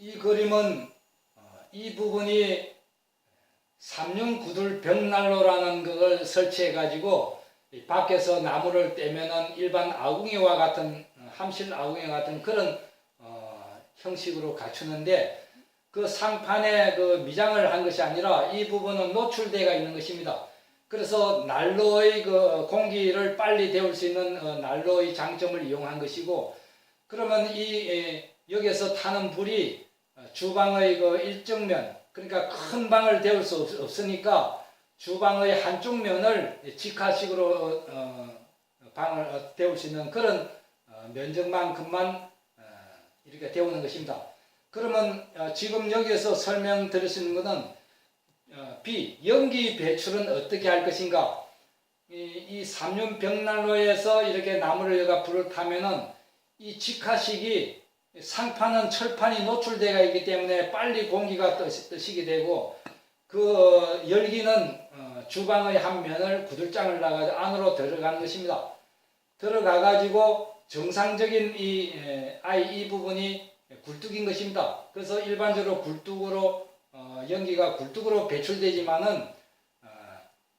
이 그림은 어, 이 부분이 삼륜 구들 벽난로라는 것을 설치해 가지고 밖에서 나무를 떼면은 일반 아궁이와 같은 어, 함실 아궁이와 같은 그런 어, 형식으로 갖추는데 그 상판에 그 미장을 한 것이 아니라 이 부분은 노출대가 있는 것입니다. 그래서 난로의 그 공기를 빨리 데울 수 있는 어, 난로의 장점을 이용한 것이고 그러면 이 에, 여기서 타는 불이 어, 주방의 그 일정면 그러니까 큰 방을 데울 수 없, 없으니까 주방의 한쪽 면을 직화식으로 어, 방을 어, 데울 수 있는 그런 어, 면적만큼만 어, 이렇게 데우는 것입니다. 그러면 어, 지금 여기에서 설명드릴 것은 어, B 연기 배출은 어떻게 할 것인가? 이, 이 삼륜 벽난로에서 이렇게 나무를 여가 불을 타면은 이 직화식이 상판은 철판이 노출되어 있기 때문에 빨리 공기가 뜨시게 되고 그 열기는 어, 주방의 한 면을 구들장을 나가 안으로 들어가는 것입니다. 들어가 가지고 정상적인 이 에, 아이 이 부분이 굴뚝인 것입니다. 그래서 일반적으로 굴뚝으로 어, 연기가 굴뚝으로 배출되지만은 어,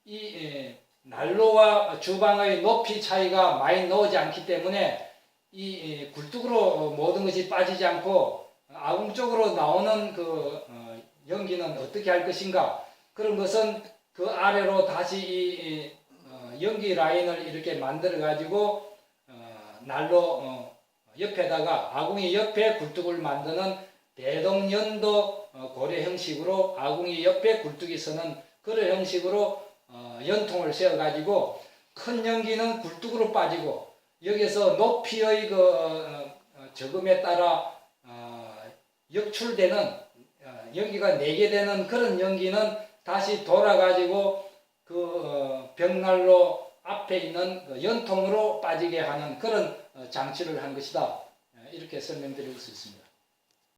이 에, 난로와 주방의 높이 차이가 많이 나오지 않기 때문에 이 에, 굴뚝으로 어, 모든 것이 빠지지 않고 아궁 쪽으로 나오는 그 어, 연기는 어떻게 할 것인가? 그런 것은 그 아래로 다시 이, 이, 어, 연기 라인을 이렇게 만들어 가지고 어, 옆에다가 아궁이 옆에 굴뚝을 만드는 대동연도 어, 고려 형식으로 아궁이 옆에 굴뚝이 서는 그런 형식으로 어, 연통을 세워 가지고 큰 연기는 굴뚝으로 빠지고 여기서 높이의 그 어, 어, 저금에 따라 어, 역출되는 어, 연기가 내게 되는 그런 연기는 다시 돌아 가지고 그 어, 벽난로 앞에 있는 그 연통으로 빠지게 하는 그런 어, 장치를 한 것이다. 어, 이렇게 설명드릴 수 있습니다.